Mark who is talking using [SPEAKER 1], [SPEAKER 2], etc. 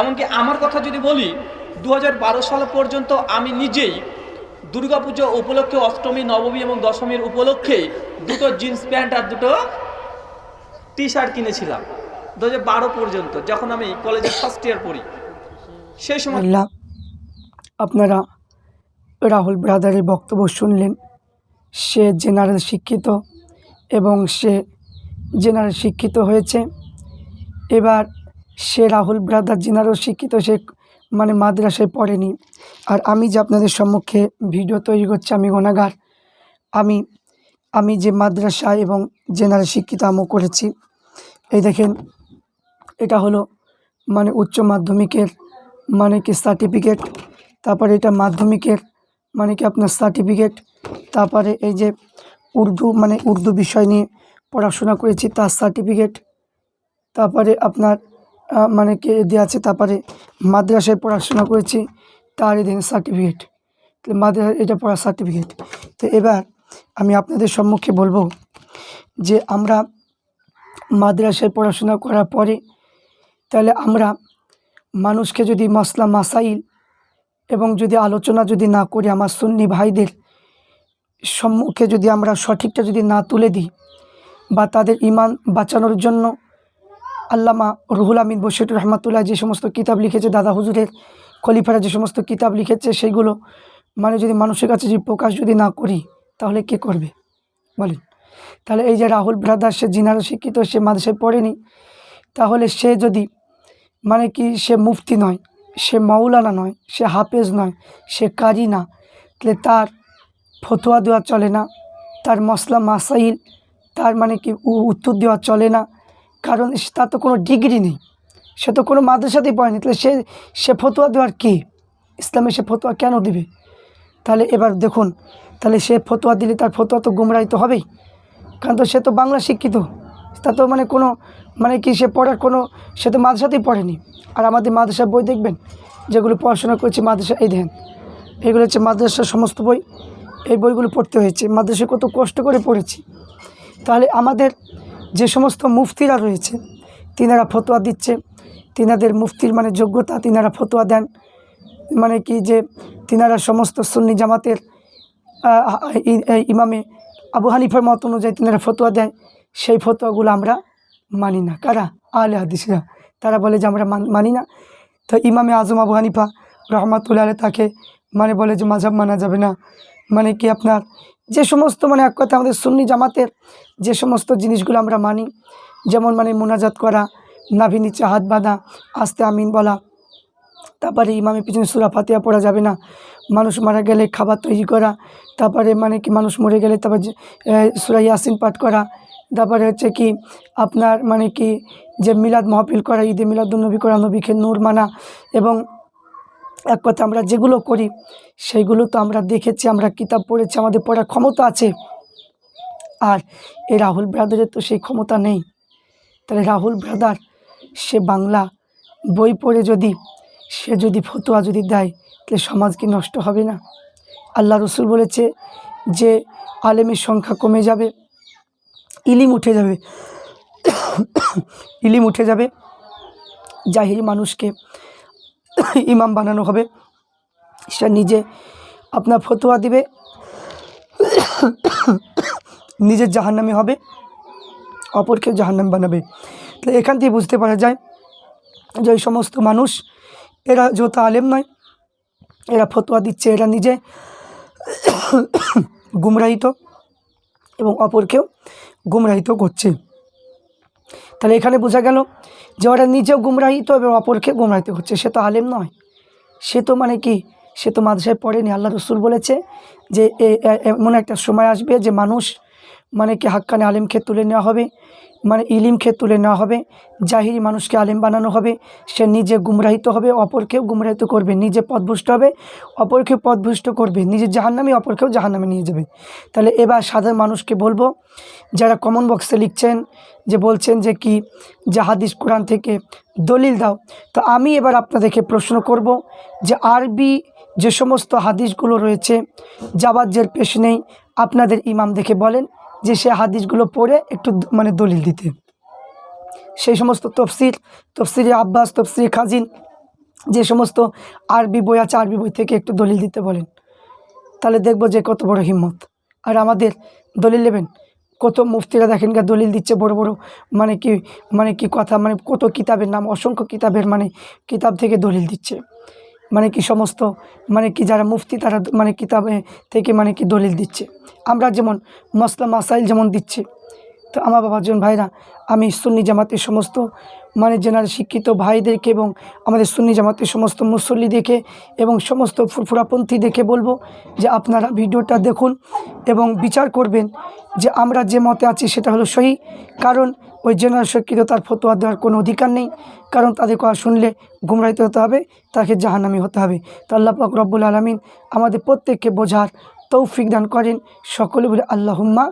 [SPEAKER 1] এমনকি আমার কথা যদি বলি দু হাজার বারো সাল পর্যন্ত আমি নিজেই দুর্গাপুজো উপলক্ষে অষ্টমী, নবমী এবং দশমীর উপলক্ষে দুটো জিন্স প্যান্ট আর দুটো টি শার্ট কিনেছিলাম দু হাজার বারো পর্যন্ত, যখন আমি কলেজে ফার্স্ট ইয়ার পড়ি। সেই সময়
[SPEAKER 2] আপনারা রাহুল ব্রাদারের বক্তব্য শুনলেন। সে জেনারেল শিক্ষিত এবং সে জেনারেল শিক্ষিত হয়েছে। এবার সে রাহুল ব্রাদার জেনারেল শিক্ষিত, সে মানে মাদ্রাসায় পড়েনি। আর আমি যে আপনাদের সম্মুখে ভিডিও তৈরি করছি, আমি গুণাগার আমি আমি যে মাদ্রাসা এবং জেনারেল শিক্ষিত আমও করেছি, এই দেখেন, এটা হলো মানে উচ্চ মাধ্যমিকের মানে কি সার্টিফিকেট তারপরে এটা মাধ্যমিকের মানে কি আপনার সার্টিফিকেট তারপরে এই যে উর্দু মানে উর্দু বিষয় নিয়ে পড়াশোনা করেছি, তার সার্টিফিকেট তারপরে আপনার মানে কে দেওয়া আছে, তারপরে মাদ্রাসায় পড়াশোনা করেছি, তার এই দেখেন সার্টিফিকেট মাদ্রাসা, এটা পড়ার সার্টিফিকেট তো এবার আমি আপনাদের সম্মুখে বলব যে আমরা মাদ্রাসায় পড়াশোনা করার পরে, তাহলে আমরা মানুষকে যদি মশলা মাসাইল এবং যদি আলোচনা যদি না করি, আমার সুন্নি ভাইদের সম্মুখে যদি আমরা সঠিকটা যদি না তুলে দিই বা তাদের ইমান বাঁচানোর জন্য আল্লামা রুহুল আমিন বশির রহমাতুল্লাহ যে সমস্ত কিতাব লিখেছে, দাদা হুজুরের খলিফারা যে সমস্ত কিতাব লিখেছে, সেইগুলো মানে যদি মানুষের কাছে যদি প্রকাশ যদি না করি, তাহলে কে করবে? বলেন। তাহলে এই যে রাহুল ব্রাদার সে জিনারা শিক্ষিত, সে মাদ্রাসায় পড়েনি, তাহলে সে যদি মানে কি সে মুফতি নয়, সে মাওলানা নয়, সে হাফেজ নয়, সে কারি না, তাহলে তার ফতোয়া দেওয়া চলে না, তার মশলা মাসাইল, তার মানে কি উত্তর দেওয়া চলে না কারণ তার তো কোনো ডিগ্রি নেই। সে তো কোনো মাদ্রাসাতেই পড়েনি। তাহলে সে সে ফতোয়া দেওয়ার কে? ইসলামে সে ফতোয়া কেন দেবে? তাহলে এবার দেখুন, তাহলে সে ফতোয়া দিলে তার ফতোয়া তো গুমরাই তো হবেই। কারণ তো সে তো বাংলা শিক্ষিত। তা তো মানে কোনো মানে কি সে পড়ার কোনো, সে তো মাদ্রাসাতেই পড়েনি। আর আমাদের মাদ্রাসার বই দেখবেন, যেগুলো পড়াশোনা করেছে মাদ্রাসা, এই দেখেন, এগুলো হচ্ছে মাদ্রাসার সমস্ত বই। এই বইগুলো পড়তে হয়েছে। মাদ্রাসায় কত কষ্ট করে পড়েছি। তাহলে আমাদের যে সমস্ত মুফতিরা রয়েছে, তিনারা ফতোয়া দিচ্ছে। তিনাদের মুফতির মানে যোগ্যতা তিনারা ফতোয়া দেন। মানে কি যে তিনারা সমস্ত সুন্নি জামাতের ইমামে আবু হানিফার মত অনুযায়ী তিনারা ফতোয়া দেয় সেই ফতোয়াগুলো আমরা মানি না। কারা? আলে হাদিসরা। তারা বলে যে আমরা মান- না। তো ইমামে আজম আবু হানিফা রহমাতুল্লাহ তাকে মানে বলে যে মাঝাব মানা যাবে না। মানে কি আপনার যে সমস্ত মানে এক কথা আমাদের সুন্নি জামাতের যে সমস্ত জিনিসগুলো আমরা মানি, যেমন মানে মোনাজাত করা, নাভি নিচে হাত বাঁধা, আস্তে আমিন বলা, তারপরে ইমামের পিছনে সুরা ফাতিয়া পড়া যাবে না, মানুষ মারা গেলে খাবার তৈরি করা, তারপরে মানে কি মানুষ মরে গেলে তারপর সুরা ইয়াসিন পাঠ করা, তারপরে হচ্ছে কি আপনার মানে কি যে মিলাদ মহফিল করা, ঈদে মিলাদুলনবী করা, নবীকে নূর মানা এবং এক কথা আমরা যেগুলো করি, সেইগুলো তো আমরা দেখেছি, আমরা কিতাব পড়েছি, আমাদের পড়ার ক্ষমতা আছে। আর এই রাহুল ব্রাদারের তো সেই ক্ষমতা নেই। তাহলে রাহুল ব্রাদার, সে বাংলা বই পড়ে যদি, সে যদি ফতোয়া যদি দেয়, তাহলে সমাজ কি নষ্ট হবে না? আল্লাহ রসুল বলেছে যে, আলেমের সংখ্যা কমে যাবে, ইলিম উঠে যাবে, ইলিম উঠে যাবে। জাহিরি মানুষকে ইমাম বানানো হবে। সে নিজে আপনার ফতোয়া দিবে। নিজের জাহান্নামে হবে। অপরকে জাহান্নাম বানাবে। তাহলে এখান থেকে বুঝতে পারা যায় যে ওই সমস্ত মানুষ, এরা যেহেতু আলেম নয়, এরা ফতোয়া দিচ্ছে, এরা নিজে গুমরাহিত এবং অপরকেও গুমরাহিত করছে। তাহলে এখানে বোঝা গেল যে ওরা নিজেও গুমরাহিত এবং অপরকে গুমরাহিত করছে। সে তো আলেম নয়। সে তো মানে কি? সে তো মাদ্রাসায় পড়েনি। আল্লাহ রসুল বলেছে যে এমন একটা সময় আসবে যে মানুষ মানে কি হাক্কানে আলেমকে তুলে নেওয়া হবে? মানে ইলিমকে তুলে নেওয়া হবে? জাহিরি মানুষকে আলেম বানানো হবে? সে নিজে গুমরাহিত হবে, অপরকেও গুমরাহিত করবে, নিজে পথভুষ্ট হবে অপরকে পদভুষ্ট করবে নিজের জাহান্নামে, অপরকেও জাহান্নামে নিয়ে যাবে। তাহলে এবার সাধারণ মানুষকে বলব, যারা কমন বক্সে লিখছেন, যে বলছেন যে কি, যে হাদিস কোরআন থেকে দলিল দাও, তো আমি এবার আপনাদেরকে প্রশ্ন করব যে আরবি যে সমস্ত হাদিসগুলো রয়েছে জাবাজ্যের পেশ নেই, আপনাদের ইমাম দেখে বলেন। যে সে হাদিসগুলো পড়ে একটু মানে দলিল দিতে। সেই সমস্ত তফসির তফসিরে আব্বাস তফসির খাজিন, যে সমস্ত আরবি বই আছে, আরবি বই থেকে একটু দলিল দিতে বলেন। তাহলে দেখব যে কত বড় হিম্মত। আর আমাদের দলিল নেবেন? কত মুফতিরা দেখেন গা দলিল দিচ্ছে বড় বড় মানে কি মানে কি কথা মানে কত কিতাবের নাম, অসংখ্য কিতাবের মানে কিতাব থেকে দলিল দিচ্ছে। মানে কি সমস্ত মানে কি যারা মুফতি তারা মানে কিতাবে থেকে মানে কি দলিল দিচ্ছে। আমরা যেমন মসলা মাসাইল যেমন দিচ্ছি, তো আমার বাবাজন ভাইরা, আমি সুন্নি জামাতের সমস্ত মানে জেনারেল শিক্ষিত ভাইদেরকে এবং আমাদের সুন্নি জামাতের সমস্ত মুসল্লি দেখে এবং সমস্ত ফুরফুরাপন্থী দেখে বলব যে আপনারা ভিডিওটা দেখুন এবং বিচার করবেন যে আমরা যে মতে আছি সেটা হলো সহি। কারণ ওই জেনারেল শিক্ষিত তার ফতোয়া দেওয়ার কোনো অধিকার নেই। কারণ তাদের কথা শুনলে গুমরাহিত হতে হবে, তাকে জাহানামি হতে হবে। তো আল্লাহ পাক রব্বুল আলমিন আমাদের প্রত্যেককে বোঝার তৌফিক দান করেন। সকলে বলে আল্লাহুম্মা